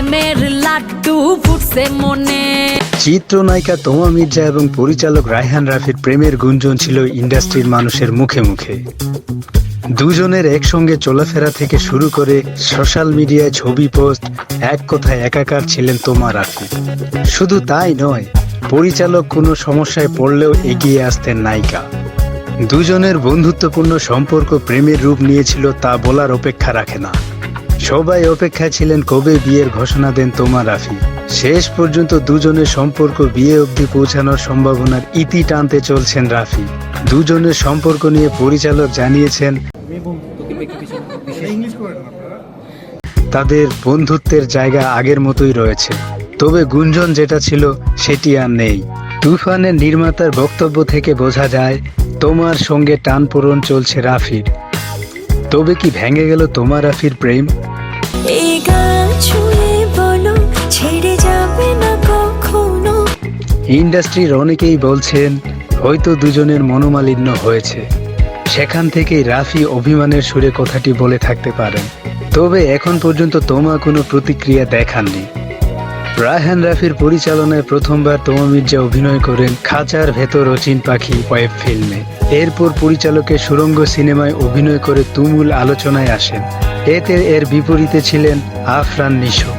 প্রেমের লাড্ডু ফুটছে মনে। চিত্রনায়িকা তোমা মির্জা এবং পরিচালক রায়হান রাফির প্রেমের গুঞ্জন ছিল ইন্ডাস্ট্রির মানুষের মুখে মুখে। দুজনের একসঙ্গে চলাফেরা থেকে শুরু করে সোশ্যাল মিডিয়ায় ছবি পোস্ট, এক কথায় একাকার ছিলেন তোমা রাফি। শুধু তাই নয়, পরিচালক কোনো সমস্যায় পড়লেও এগিয়ে আসতেন নায়িকা। দুজনের বন্ধুত্বপূর্ণ সম্পর্ক প্রেমের রূপ নিয়েছিল তা বলার অপেক্ষা রাখে না। সবাই অপেক্ষায় ছিলেন কবে বিয়ের ঘোষণা দেন তোমা রাফি। শেষ পর্যন্ত দুজনের সম্পর্ক বিয়ে অবধি পৌঁছানোর সম্ভাবনার ইতি টানতে চলছেন রাফি। দুজনের সম্পর্ক নিয়ে পরিচালক জানিয়েছেন, তাদের বন্ধুত্বের জায়গা আগের মতোই রয়েছে। তবে গুঞ্জন যেটা ছিল, সেটি আর নেই। তুফানের নির্মাতার বক্তব্য থেকে বোঝা যায়, তোমার সঙ্গে টানপোড়ন চলছে রাফির। তবে কি ভেঙে গেল তোমার রাফির প্রেম? ইন্ডাস্ট্রির অনেকেই বলছেন, হয়তো দুজনের মনোমালিন্য হয়েছে। সেখান থেকেই রাফি অভিমানের সুরে কথাটি বলে থাকতে পারেন। তবে এখন পর্যন্ত তোমা কোনো প্রতিক্রিয়া দেখাননি। রায়হান রাফির পরিচালনায় প্রথমবার তোমা মির্জা অভিনয় করেন খাঁচার ভেতর অচিন পাখি ওয়েব ফিল্মে। এরপর পরিচালকের সুরঙ্গ সিনেমায় অভিনয় করে তুমুল আলোচনায় আসেন। এতে এর বিপরীতে ছিলেন আফরান নিশো।